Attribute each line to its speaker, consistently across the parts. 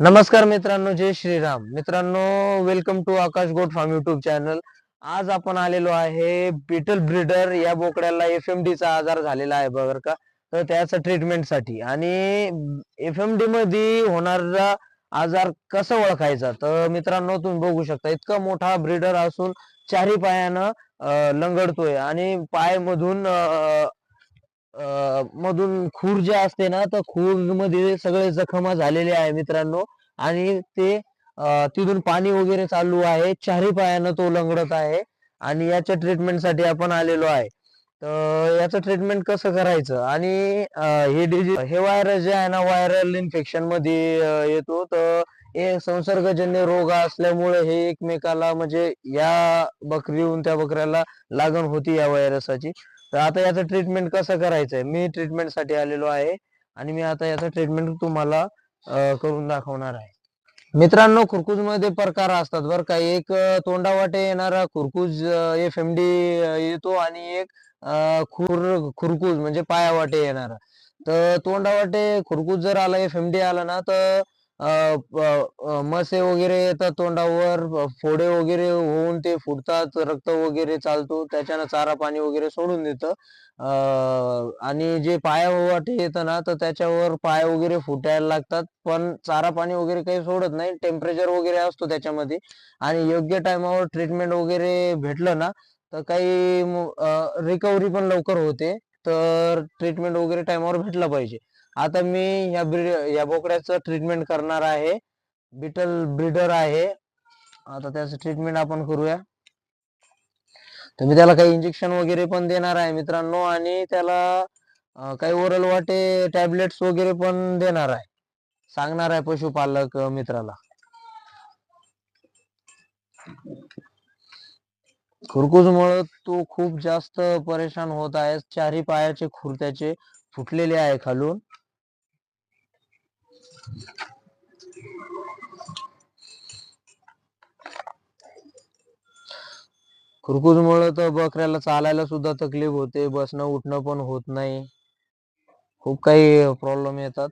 Speaker 1: नमस्कार मित्रांनो जय श्रीराम. मित्रांनो welcome to Akash goat farm YouTube channel आज आपण आलेलो आहे बिटल ब्रीडर या बोकड्याला एफ एम चा आजार झालेला आहे बरं का? तर त्याच्या ट्रीटमेंटसाठी. आणि एफ एम डी मध्ये होणारा आजार कसा ओळखायचा? तर मित्रांनो तुम्ही बघू शकता इतका मोठा ब्रीडर असून चारी पायानं लंगडतोय. आणि पायमधून मधून खूर जे असते ना तर खूरमध्ये सगळे जखमा झालेले आहे मित्रांनो. आणि ते तिथून पाणी वगैरे चालू आहे. चारही पायानं तो लंगडत आहे. आणि याच्या ट्रीटमेंटसाठी आपण आलेलो आहे. तर याचं ट्रीटमेंट कसं करायचं? आणि हे डिजीज हे व्हायरस जे आहे ना व्हायरल इन्फेक्शनमध्ये येतो. तर हे संसर्गजन्य रोग असल्यामुळे हे एकमेकाला म्हणजे या बकरीहून त्या बकऱ्याला लागण होती या व्हायरसाची तर आता याचं ट्रीटमेंट कसं करायचंय? मी ट्रीटमेंटसाठी आलेलो आहे आणि मी आता याचं ट्रीटमेंट तुम्हाला करून दाखवणार आहे. मित्रांनो खुरकुजमध्ये प्रकार असतात बरं का. एक तोंडावाटे येणारा खुरकुज एफ एम डी येतो आणि एक खुर खुरकूज म्हणजे पायावाटे येणारा. तर तोंडावाटे खुरकूज जर आला एफ एम डी आला ना तर मसे वगैरे येतात तोंडावर फोडे वगैरे होऊन ते फुटतात रक्त वगैरे चालतो त्याच्यानं चारा पाणी वगैरे सोडून देतं. आणि जे पायावाटे येतं ना तर त्याच्यावर पाय वगैरे फुटायला लागतात. पण चारा पाणी वगैरे काही सोडत नाही. टेम्परेचर वगैरे असतो त्याच्यामध्ये. आणि योग्य टायमावर ट्रीटमेंट वगैरे भेटलं ना तर काही रिकव्हरी पण लवकर होते. तर ट्रीटमेंट वगैरे टायमावर भेटला पाहिजे. आता मी या ब्रीड या बोकड्याचं ट्रीटमेंट करणार आहे. बिटल ब्रीडर आहे. आता त्याचं ट्रीटमेंट आपण करूया. तर मी त्याला काही इंजेक्शन वगैरे पण देणार आहे मित्रांनो आणि त्याला काही ओरल वाटे टॅबलेट्स वगैरे पण देणार आहे. सांगणार आहे पशुपालक मित्राला. खुरकुजमुळे तो खूप जास्त परेशान होत आहे. चारही पायाचे खुरत्याचे फुटलेले आहे खालून. खुरकुजमुळे तर बकऱ्याला चालायला सुद्धा तकलीफ होते. बसणं उठणं पण होत नाही. खूप काही प्रॉब्लेम येतात.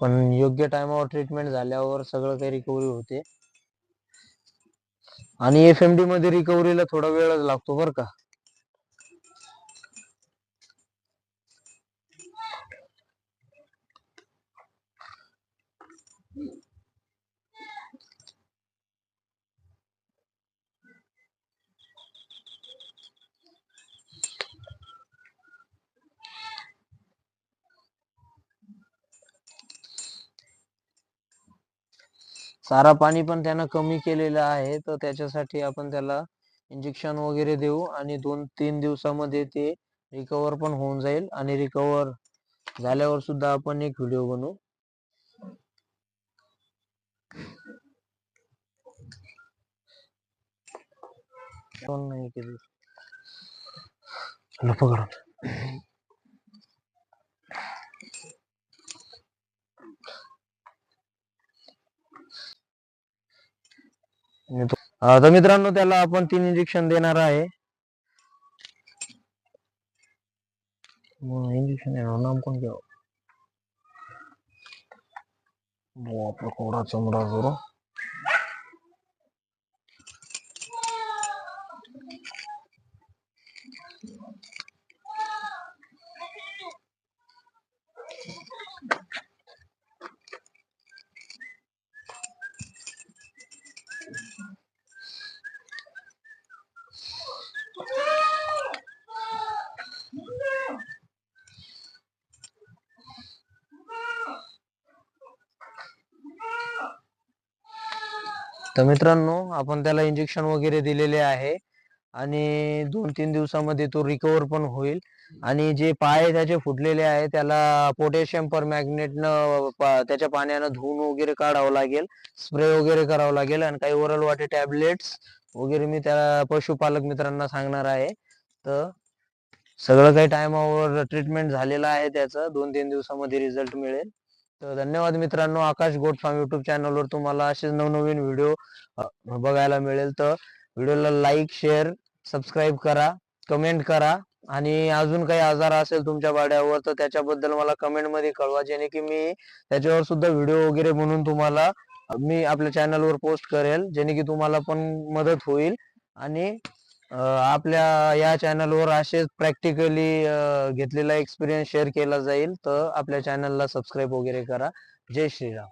Speaker 1: पण योग्य टायमावर ट्रीटमेंट झाल्यावर सगळं काही रिकव्हरी होते. आणि एफ एम डी मध्ये रिकव्हरीला थोडा वेळच लागतो बरं का. चारा पाणी पण त्यानं कमी केलेलं आहे तर त्याच्यासाठी आपण त्याला इंजेक्शन वगैरे देऊ आणि दोन तीन दिवसामध्ये ते रिकवर पण होऊन जाईल आणि रिकवर झाल्यावर सुद्धा आपण एक व्हिडिओ बनवू. नाही केली नको करू. मी तो- अं, तर मित्रांनो त्याला आपण तीन इंजेक्शन देणार आहे. इंजेक्शन नाम कोण घ्यावं? बुवा, आपला चमडा करू तर मित्रांनो आपण त्याला इंजेक्शन वगैरे दिलेले आहे आणि दोन तीन दिवसामध्ये तो रिकवर पण होईल. आणि जे पाय त्याचे फुटलेले आहे त्याला पोटॅशियम पर मॅग्नेटनं त्याच्या पाण्यानं धुवून वगैरे काढावं लागेल. स्प्रे वगैरे करावं लागेल आणि काही ओरल वाटे टॅबलेट्स वगैरे मी त्या पशुपालक मित्रांना सांगणार आहे. तर सगळं काही टायमावर ट्रीटमेंट झालेलं आहे त्याचं. दोन तीन दिवसामध्ये रिझल्ट मिळेल. तर धन्यवाद मित्रांनो. आकाश गोट फार्म युट्यूब चॅनलवर तुम्हाला असेच नवनवीन व्हिडिओ बघायला मिळेल. तर व्हिडिओला लाईक शेअर सबस्क्राईब करा कमेंट करा. आणि अजून काही आजार असेल तुमच्या बाड्यावर तर त्याच्याबद्दल मला कमेंटमध्ये कळवा. जेणे की मी त्याच्यावर सुद्धा व्हिडिओ वगैरे बनवून तुम्हाला मी आपल्या चॅनलवर पोस्ट करेल. जेणे की तुम्हाला पण मदत होईल. आणि आपल्या या चॅनलवर असेच प्रॅक्टिकली घेतलेला एक्सपिरियन्स शेअर केला जाईल. तर आपल्या चॅनलला सबस्क्राईब वगैरे करा. जय श्रीराम.